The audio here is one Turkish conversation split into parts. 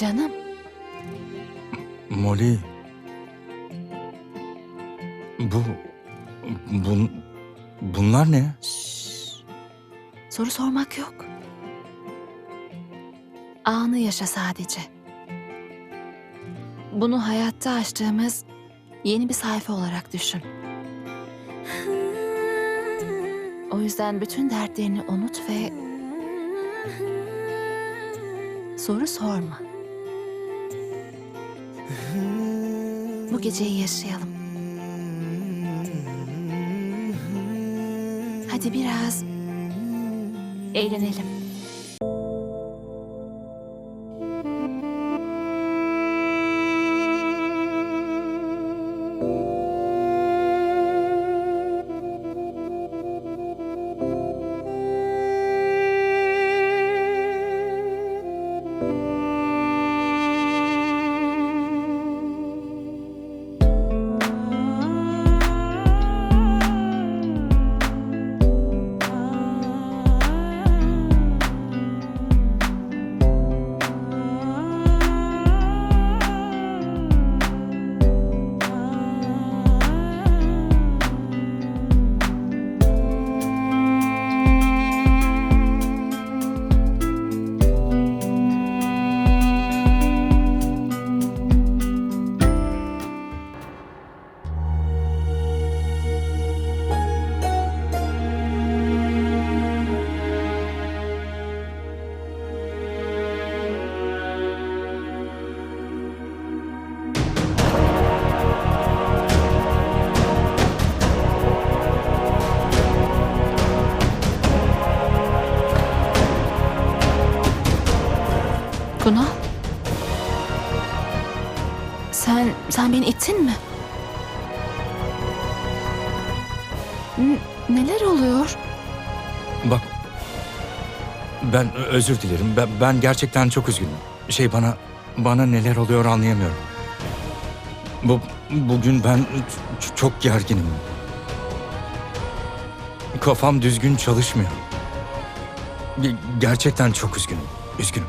Canım, Molly. Bu... Bun, bunlar ne? soru sormak yok. Anı yaşa sadece. Bunu hayatta açtığımız yeni bir sayfa olarak düşün. O yüzden bütün dertlerini unut ve soru sorma. Bu geceyi yaşayalım. Hadi biraz eğlenelim. Kunal. Sen, sen beni ittin mi? N- neler oluyor? Bak. Ben özür dilerim. Ben, ben gerçekten çok üzgünüm. Şey bana bana neler oluyor anlayamıyorum. Bu bugün ben çok gerginim. Kafam düzgün çalışmıyor. Ge- Gerçekten çok üzgünüm. Üzgünüm.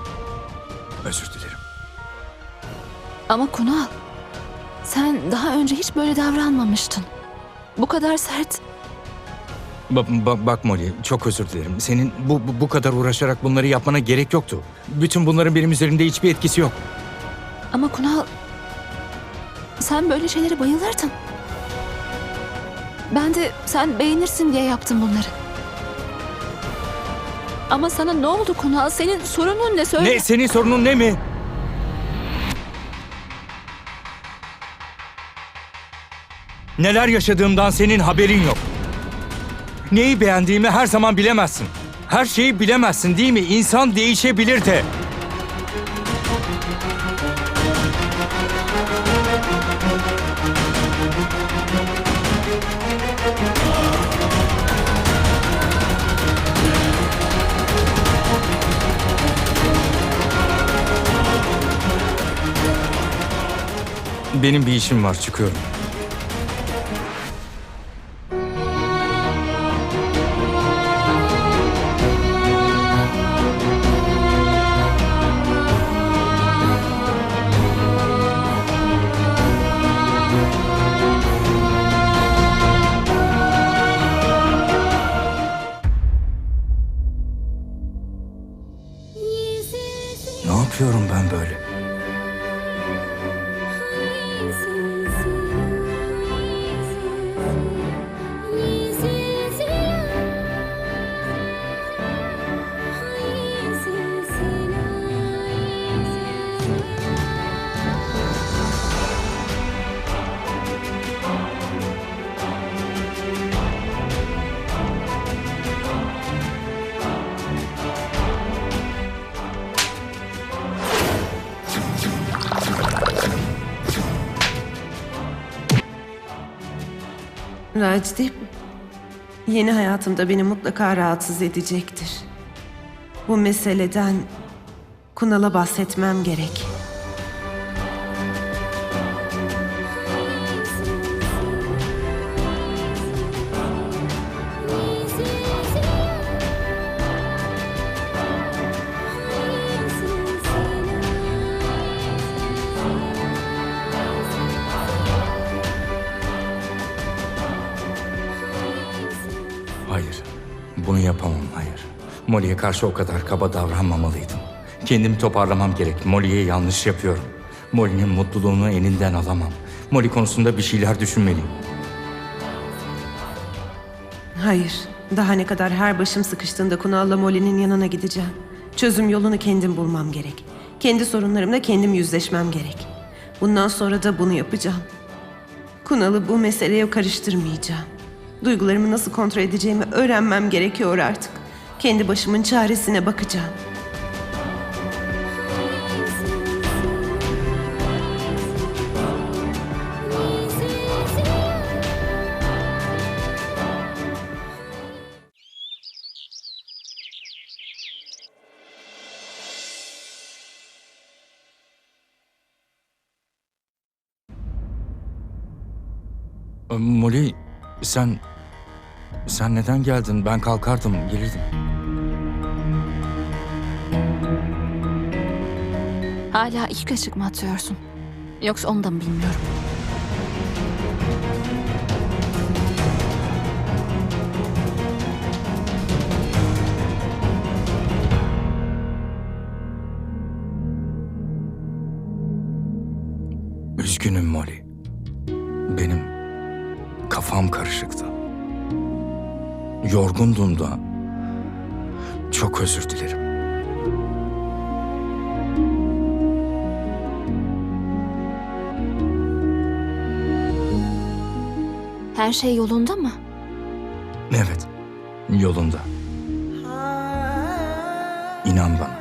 Özür dilerim. Ama Kunal, sen daha önce hiç böyle davranmamıştın. Bu kadar sert. Ba- ba- bak Molly, çok özür dilerim. Senin bu, bu, bu kadar uğraşarak bunları yapmana gerek yoktu. Bütün bunların benim üzerimde hiçbir etkisi yok. Ama Kunal, sen böyle şeylere bayılırdın. Ben de sen beğenirsin diye yaptım bunları. Ama sana ne oldu Kunal? Senin sorunun ne söyle? Ne, senin sorunun ne mi? Neler yaşadığımdan senin haberin yok. Neyi beğendiğimi her zaman bilemezsin. Her şeyi bilemezsin değil mi? İnsan değişebilir de. Benim bir işim var, çıkıyorum. Ne yapıyorum ben böyle? Rajdip, yeni hayatımda beni mutlaka rahatsız edecektir. Bu meseleden Kunal'a bahsetmem gerek. Bunu yapamam, hayır. Molly'e karşı o kadar kaba davranmamalıydım. Kendimi toparlamam gerek. Molly'ye yanlış yapıyorum. Molly'nin mutluluğunu elinden alamam. Molly konusunda bir şeyler düşünmeliyim. Hayır. Daha ne kadar her başım sıkıştığında Kunal'la Molly'nin yanına gideceğim. Çözüm yolunu kendim bulmam gerek. Kendi sorunlarımla kendim yüzleşmem gerek. Bundan sonra da bunu yapacağım. Kunal'ı bu meseleye karıştırmayacağım. Duygularımı nasıl kontrol edeceğimi öğrenmem gerekiyor artık. Kendi başımın çaresine bakacağım. Molly, sen... Sen neden geldin? Ben kalkardım, gelirdim. Hala iki kaşık mı atıyorsun? Yoksa onu da mı bilmiyorum. Üzgünüm Molly. Benim kafam karışıktı. Yorgundum da. Çok özür dilerim. Her şey yolunda mı? Evet, yolunda. İnan bana.